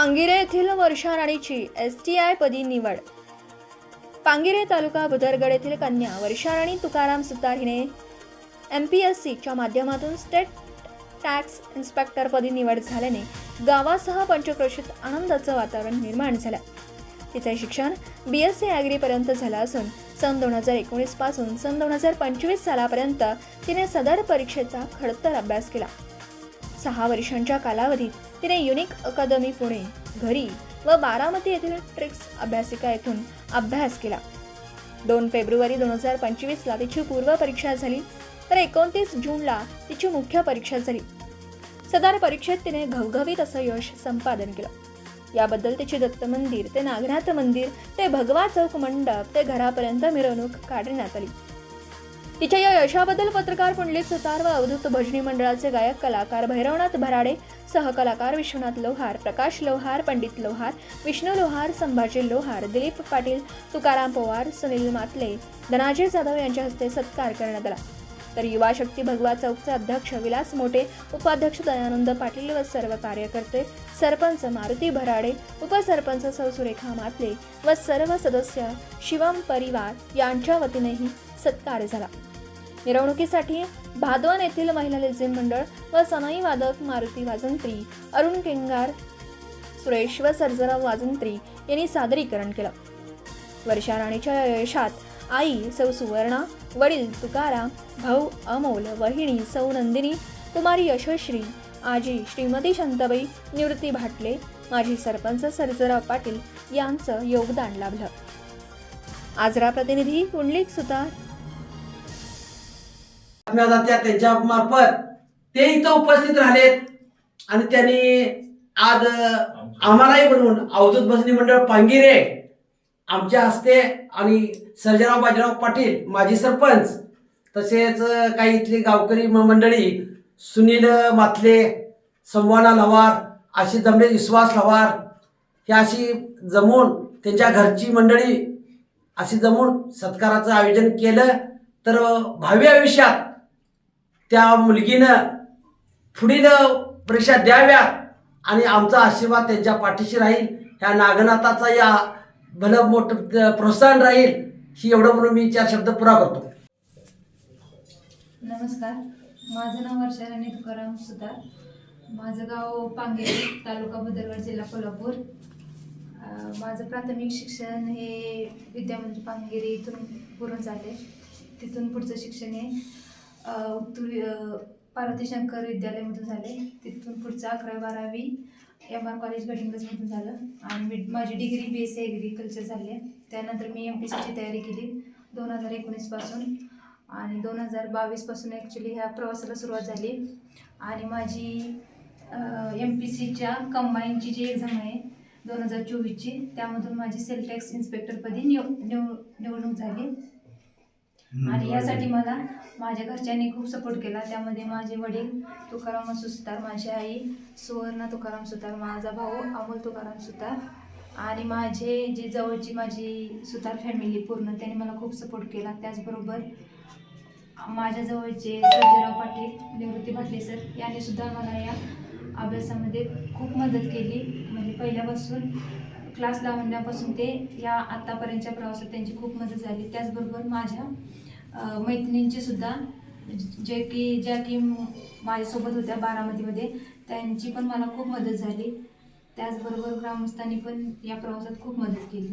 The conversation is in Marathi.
पांगिरे येथील वर्षा राणीची एस टी आय पदी निवड. पांगिरे तालुका भुदरगड येथील कन्या वर्षा राणी तुकाराम सुतार हिने एम पी एस सीच्या माध्यमातून स्टेट टॅक्स इन्स्पेक्टरपदी निवड झाल्याने गावासह पंचक्रोशीत आनंदाचं वातावरण निर्माण झालं. तिचे शिक्षण बी एस सी ॲग्रीपर्यंत झालं असून सन दोन हजार एकोणीसपासून सन दोन हजार पंचवीस सालापर्यंत तिने सदर परीक्षेचा खडतर अभ्यास केला. सहा वर्षांच्या कालावधीत तिने युनिक अकादमी पुणे घरी व बारामती येथील ट्रिक्स अभ्यासिका येथून अभ्यास केला. दोन फेब्रुवारी दोन हजार पंचवीसला तिची पूर्व परीक्षा झाली तर एकोणतीस जूनला तिची मुख्य परीक्षा झाली. सदर परीक्षेत तिने घवघवीत असं यश संपादन केलं. याबद्दल तिचे दत्त मंदिर ते नागनाथ मंदिर ते भगवा चौक मंडप ते घरापर्यंत मिरवणूक काढण्यात आली. तिच्या या यशाबद्दल पत्रकार पुंडलिक सुतार व अवधूत भजनी मंडळाचे गायक कलाकार भैरवनाथ भराडे सहकलाकार विश्वनाथ लोहार प्रकाश लोहार पंडित लोहार विष्णू लोहार संभाजी लोहार दिलीप पाटील तुकाराम पवार सुनील मातले धनाजी जाधव यांच्या हस्ते सत्कार करण्यात आला. तर युवा शक्ती भगवा चौकचे अध्यक्ष विलास मोठे उपाध्यक्ष दयानंद पाटील व सर्व कार्यकर्ते सरपंच मारुती भराडे उपसरपंच सौ सुरेखा मातले व सर्व सदस्य शिवम परिवार यांच्या वतीनेही सत्कार झाला. मिरवणुकीसाठी भादवन येथील महिला लेझिम मंडळ व सनई वादक मारुती वाजंत्री अरुण केंगार सुरेश व सर्जराव वाजंत्री यांनी सादरीकरण केलं. वर्षा राणीच्या यशात आई सौ सुवर्णा वडील तुकाराम भाऊ अमोल वहिणी सौ नंदिनी कुमारी यशश्री आजी श्रीमती शांताबाई निवृत्ती भाटले माजी सरपंच सर्जराव पाटील यांचं योगदान लाभलं. आजरा प्रतिनिधी पुंडलिक सुतार. बातम्या जात्या त्यांच्या मार्फत ते इथं उपस्थित राहिलेत. आणि त्यांनी आज आम्हालाही म्हणून अवधूत भजनी मंडळ पांगिरे आमच्या हस्ते आणि सर्जराव बाजीराव पाटील माजी सरपंच तसेच काही इथली गावकरी म- मंडळी सुनील माथले संवाना लवार अशी जमले विश्वास लवार हे अशी जमून त्यांच्या घरची मंडळी अशी जमून सत्काराचं आयोजन केलं. तर भावी आयुष्यात त्या मुलगीनं पुढील परीक्षा द्याव्यात आणि आमचा आशीर्वाद त्यांच्या पाठीशी राहील. ह्या नागनाथाचा या भलं मोठं प्रोत्साहन राहील ही एवढं म्हणून मी चार शब्द पुरा करतो. नमस्कार. माझं नाव वर्षा राणी तुकाराम सुतार. माझं गाव पांगेरी तालुका बुदरगड जिल्हा कोल्हापूर. माझं प्राथमिक शिक्षण हे विद्यामंदिर पांगेरी इथून पूर्ण झाले. तिथून पुढचं शिक्षण हे तुरी उत्तुर पार्वती शंकर विद्यालयामधून झाले. तिथून पुढचं अकरावी बारावी एम आर कॉलेज गडिंगजमधून झालं. आणि मी माझी degree B S C agriculture झाली. आहे त्यानंतर मी एम पी सीची तयारी केली दोन हजार एकोणीसपासून आणि दोन हजार बावीसपासून ॲक्च्युली ह्या प्रवासाला सुरुवात झाली. आणि माझी एम पी सीच्या कंबाईनची जी एक्झाम आहे दोन हजार चोवीसची त्यामधून माझी सेल टॅक्स इन्स्पेक्टरपदी निव निव निवडणूक झाली. आणि यासाठी मला माझ्या घरच्यांनी खूप सपोर्ट केला. त्यामध्ये माझे वडील तुकाराम असू सुतार माझी आई सुवर्णा तुकाराम सुतार माझा भाऊ अमोल तुकाराम सुतार आणि माझे जे जवळची माझी सुतार फॅमिली पूर्ण त्यांनी मला खूप सपोर्ट केला. त्याचबरोबर माझ्या जवळचे सर्जेराव पाटील निवृत्ती भाटले सर यांनी सुद्धा मला या अभ्यासामध्ये खूप मदत केली. म्हणजे पहिल्यापासून क्लास लावण्यापासून ते या आत्तापर्यंतच्या प्रवासात त्यांची खूप मदत झाली. त्याचबरोबर माझ्या मैत्रिणींची सुद्धा जे की ज्या की माझ्यासोबत होत्या बारामतीमध्ये त्यांची पण मला खूप मदत झाली. त्याचबरोबर ग्रामस्थांनी पण या प्रवासात खूप मदत केली.